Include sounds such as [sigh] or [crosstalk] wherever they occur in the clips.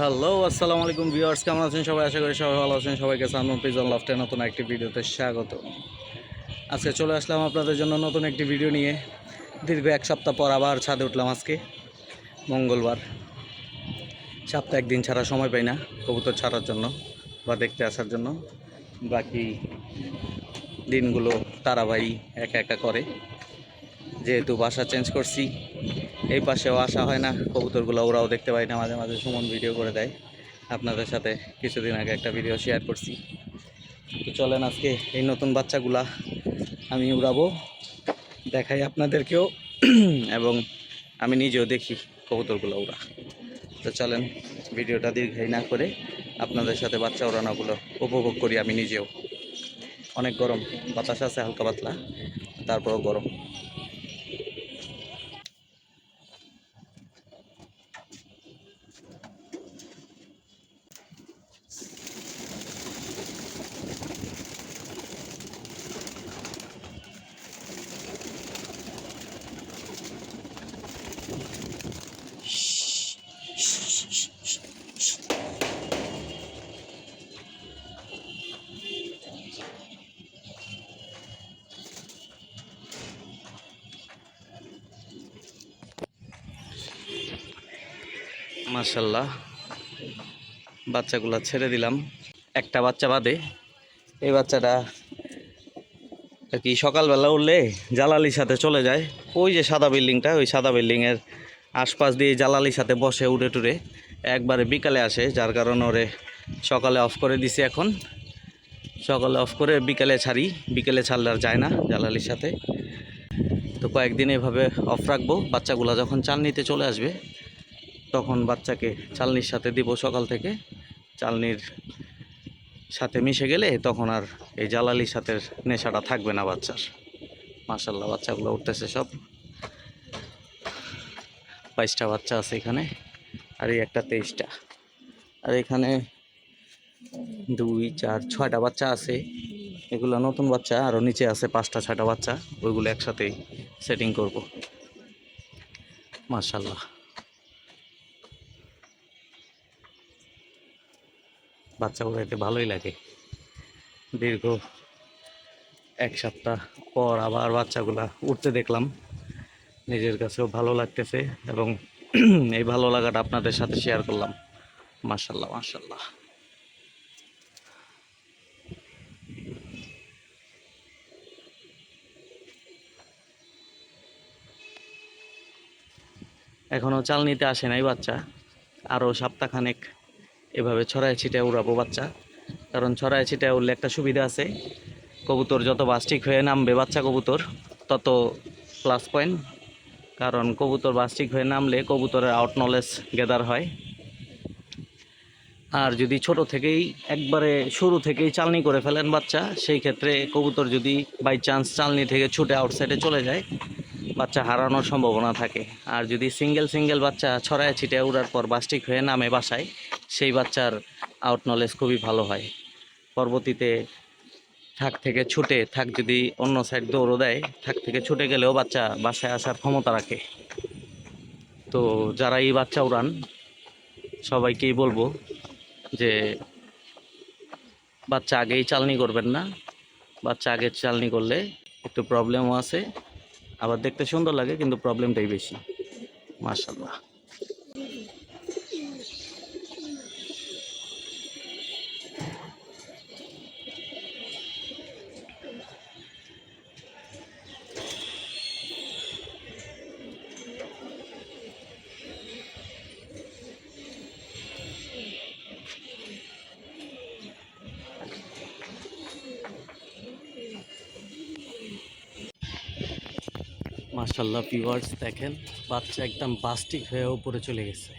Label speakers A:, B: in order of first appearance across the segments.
A: Hello আসসালামু আলাইকুম viewers কেমন আছেন সবাই? আশা করি সবাই ভালো আছেন। সবাইকে সামনে প্রিজন লফটের নতুন একটি ভিডিওতে স্বাগত আজকে চলে আসলাম আপনাদের জন্য নতুন একটি ভিডিও নিয়ে। দীর্ঘ এক সপ্তাহ পর আবার ছাদে উঠলাম আজকে, মঙ্গলবার। সপ্তাহে একদিন ছাড়া সময় পাই না, কবুতর ছাড়ার জন্য বা দেখতে আসার জন্য। বাকি দিনগুলো তারাবাই একা একা করে। যেহেতু বাসা চেঞ্জ করছি, এই পাশেও আসা হয় না, কবুতরগুলো ওরাও দেখতে পাই না, মাঝে মাঝে সুমন ভিডিও করে দেয়। আপনাদের সাথে কিছুদিন আগে একটা ভিডিও শেয়ার করছি। তো চলেন আজকে এই নতুন বাচ্চাগুলা আমি উড়াবো, দেখাই আপনাদেরকেও, এবং আমি নিজেও দেখি কবুতরগুলো উড়া। তো চলেন ভিডিওটা দীর্ঘাই না করে আপনাদের সাথে বাচ্চা উড়ানোগুলো উপভোগ করি আমি নিজেও। অনেক গরম, বাতাস আছে হালকা পাতলা, তারপরও গরম। মাশাল্লাহ বাচ্চাগুলো ছেড়ে দিলাম। একটা বাচ্চা বাদে। এই বাচ্চাটা আর কি সকালবেলা উঠলে জালালির সাথে চলে যায়। ওই যে সাদা বিল্ডিংটা, ওই সাদা বিল্ডিংয়ের আশপাশ দিয়ে জালালির সাথে বসে উড়ে টুরে একবারে বিকালে আসে, যার কারণে ওরে সকালে অফ করে দিছি এখন। সকালে অফ করে বিকালে ছাড়ি, বিকেলে ছাড়লে আর যায় না জালালির সাথে। তো কয়েকদিন এভাবে অফ রাখব, বাচ্চাগুলো যখন চাল নিতে চলে আসবে তখন বাচ্চাকে চালনির সাথে দিব সকাল থেকে। চালনির সাথে মিশে গেলে তখন আর এই জ্বালালির সাথে নেশাটা থাকবে না বাচ্চার। মাসাল্লাহ বাচ্চাগুলো উঠতেছে সব। বাইশটা বাচ্চা আছে এখানে, আর এই একটা তেইশটা। আর এখানে দুই, চার, ছয়টা বাচ্চা আছে। এগুলো নতুন বাচ্চা আরও নিচে আছে পাঁচটা, ছয়টা বাচ্চা। ওইগুলো একসাথেই সেটিং করব। মাশাল্লাহ বাচ্চা উড়াইতে ভালোই লাগে। দীর্ঘ এক সপ্তাহ পর আবার বাচ্চাগুলা উঠতে দেখলাম। নিজের কাছেও ভালো লাগতেছে এবং [clears throat] এই ভালো লাগাটা আপনাদের সাথে শেয়ার করলাম। মার্শাল্লাহ মার্শাল্লাহ এখনও চাল নিতে আসে নাই বাচ্চা। আরও সপ্তাহখানেক এভাবে ছড়ায় ছিটায় উড়াবো বাচ্চা। কারণ ছড়ায় ছিটায় উড়লে একটা সুবিধা আছে। কবুতর যত বাস্টিক হয়ে নামবে বাচ্চা কবুতর, তত প্লাস পয়েন্ট কারণ কবুতর বাস্টিক হয়ে নামলে কবুতরের আউট নলেজ গেদার হয়। আর যদি ছোট থেকেই, একবারে শুরু থেকেই চালনি করে ফেলেন বাচ্চা, সেই ক্ষেত্রে কবুতর যদি বাই চান্স চালনি থেকে ছুটে আউটসাইডে চলে যায়, বাচ্চা হারানোর সম্ভাবনা থাকে। আর যদি সিঙ্গেল সিঙ্গেল বাচ্চা ছড়ায় ছিটে উড়ার পর বাস্টিক হয়ে নামে বাসায় সেই বাচ্চার আউট নলেজ খুবই ভালো হয়। পরবর্তীতে থাক থেকে ছুটে, থাক যদি অন্য সাইড দৌড়ও দেয়, থাক থেকে ছুটে গেলেও বাচ্চা বাসায় আসার ক্ষমতা রাখে। তো যারা এই বাচ্চা উড়ান, সবাইকেই বলব যে বাচ্চা আগেই চালনি করবেন না। বাচ্চা আগে চালনি করলে একটু প্রবলেমও আছে। আবার দেখতে সুন্দর লাগে, কিন্তু প্রবলেমটাই বেশি। মার্শাল্লাহ মার্শাল্লাহ ভিউয়ার্স দেখেন, বাচ্চা একদম বাস্টিক হয়ে উপরে চলে গেছে।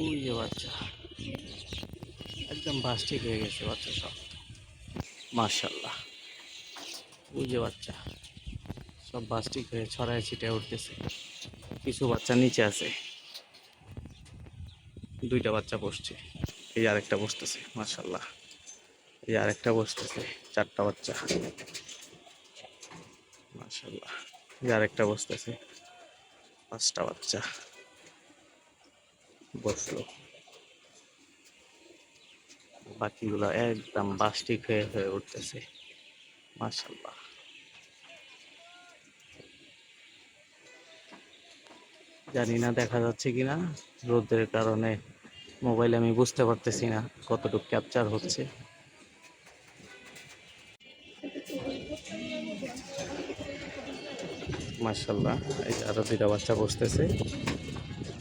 A: ওই বাচ্চা। একদম বাস্টিক হয়ে গেছে বাচ্চা সব। মার্শাল্লাহ ওই যে বাচ্চা। সব বাস্টিক হয়ে ছড়ায় ছিটে উঠতেছে। কিছু বাচ্চা নিচে আছে। দুইটা বাচ্চা বসছে। এই আরেকটা বসতেছে মার্শাল্লাহ এই আরেকটা বসতেছে, চারটা বাচ্চা। এই আরেকটা বসতেছে পাঁচটা বাচ্চা। বসল। বাকিগুলো একদম বাস্টিক হয়ে হয়ে উঠতেছে। মাশাল্লাহ জানি না দেখা যাচ্ছে কিনা। রোদের কারণে মোবাইলে আমি বুঝতে পারতেছি না কতটুকু ক্যাপচার হচ্ছে। মাশাল্লাহ এই যে আরও দুইটা বাচ্চা বসতেছে।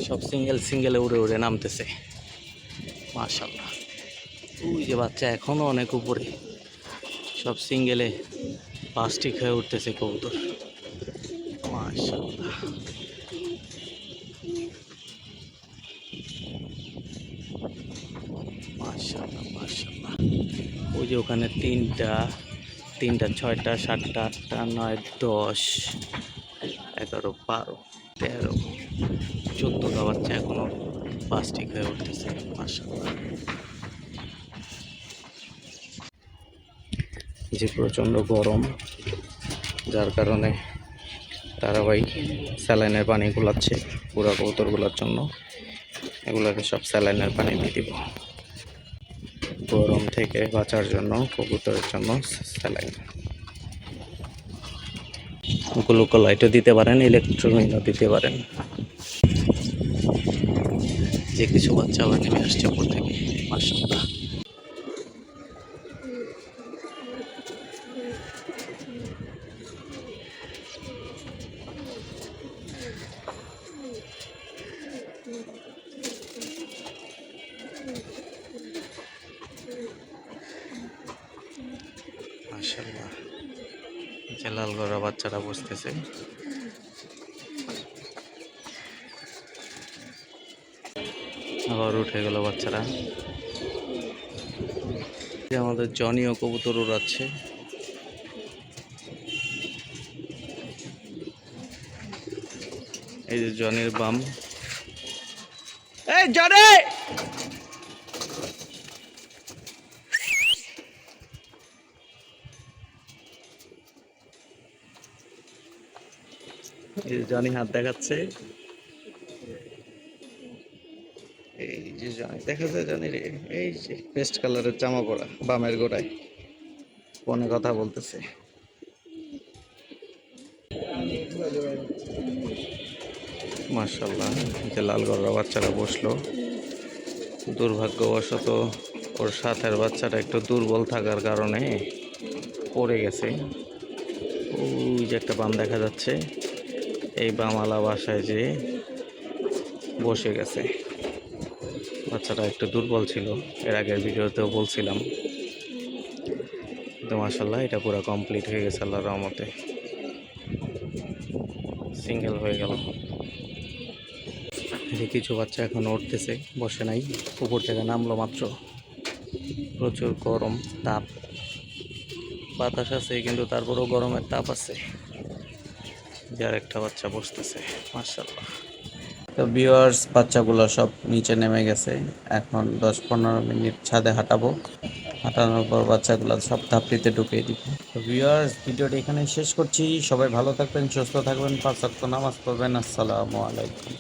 A: সব সিঙ্গেল সিঙ্গেলে উড়ে উড়ে নামতেছে। মাশাল্লাহ ওই যে বাচ্চা এখনও অনেক উপরে। সব সিঙ্গেলে প্লাস্টিক হয়ে উঠতেছে কবুতর। মাশাল্লাহ ওই যে ওখানে তিনটা তিনটা, ছয়টা, সাতটা, আটটা, নয়, দশ। এগারো বারো, তেরো চোদ্দোটা বাচ্চা এখনও প্লাস্টিক হয়ে উঠতেছে যে প্রচণ্ড গরম, যার কারণে তারা ভাই স্যালাইনের পানি গুলাচ্ছে, পুরা কৌতরগুলোর জন্য। এগুলোকে সব স্যালাইনের পানি দিয়ে দিব। গরম থেকে বাঁচার জন্য, কবুতরের জন্য স্যালাইন। গ্লুকো লাইটও দিতে পারেন ইলেকট্রনিকও দিতে পারেন। যে কিছু বাচ্চা আবার নেমে আসছে উপর থেকে মাসাল্লাহ যে লাল গড়া বাচ্চারা বসতেছে আবার উঠে গেল বাচ্চারা। আমাদের জনীয় কবুতর উড়াচ্ছে। এই যে জনির বাম। এই জনি! যে জনি হাত দেখাচ্ছে। এই যে জনি দেখা যায় জনি রে, এই যে পেস্ট কালারের জামা পরা, বামের গোড়ায়। ফোনে কথা বলতেছে। মার্শাল্লাহ যে লাল গররা বাচ্চারা বসল। দুর্ভাগ্যবশত ওর সাথের বাচ্চাটা একটু দুর্বল থাকার কারণে পড়ে গেছে। ওই যে একটা বাম দেখা যাচ্ছে। এই বামালা বাসায় যে বসে গেছে। বাচ্চাটা একটু দুর্বল ছিল, এর আগের ভিডিওতেও বলছিলাম। তো মাসাল্লাহ এটা পুরো কমপ্লিট হয়ে গেছে আল্লাহ রহমতে। সিঙ্গেল হয়ে গেল। কিছু বাচ্চা এখন উঠতেছে, বসে নাই, উপর থেকে নামলো মাত্র। প্রচুর গরম তাপ। বাতাস আছে, কিন্তু তারপরেও গরমের তাপ আছে। যার একটা বাচ্চা বসতেছে মার্শাল্লাহ তো ভিওয়ার্স বাচ্চাগুলো সব নিচে নেমে গেছে। এখন দশ পনেরো মিনিট ছাদে হাঁটাবো। হাঁটানোর পর বাচ্চাগুলো সব ধাপড়িতে ঢুকিয়ে দিব। তো ভিউয়ার্স ভিডিওটি এখানে শেষ করছি। সবাই ভালো থাকবেন, সুস্থ থাকবেন। পাঁচ নামাজ পড়বেন। আসসালামু আলাইকুম।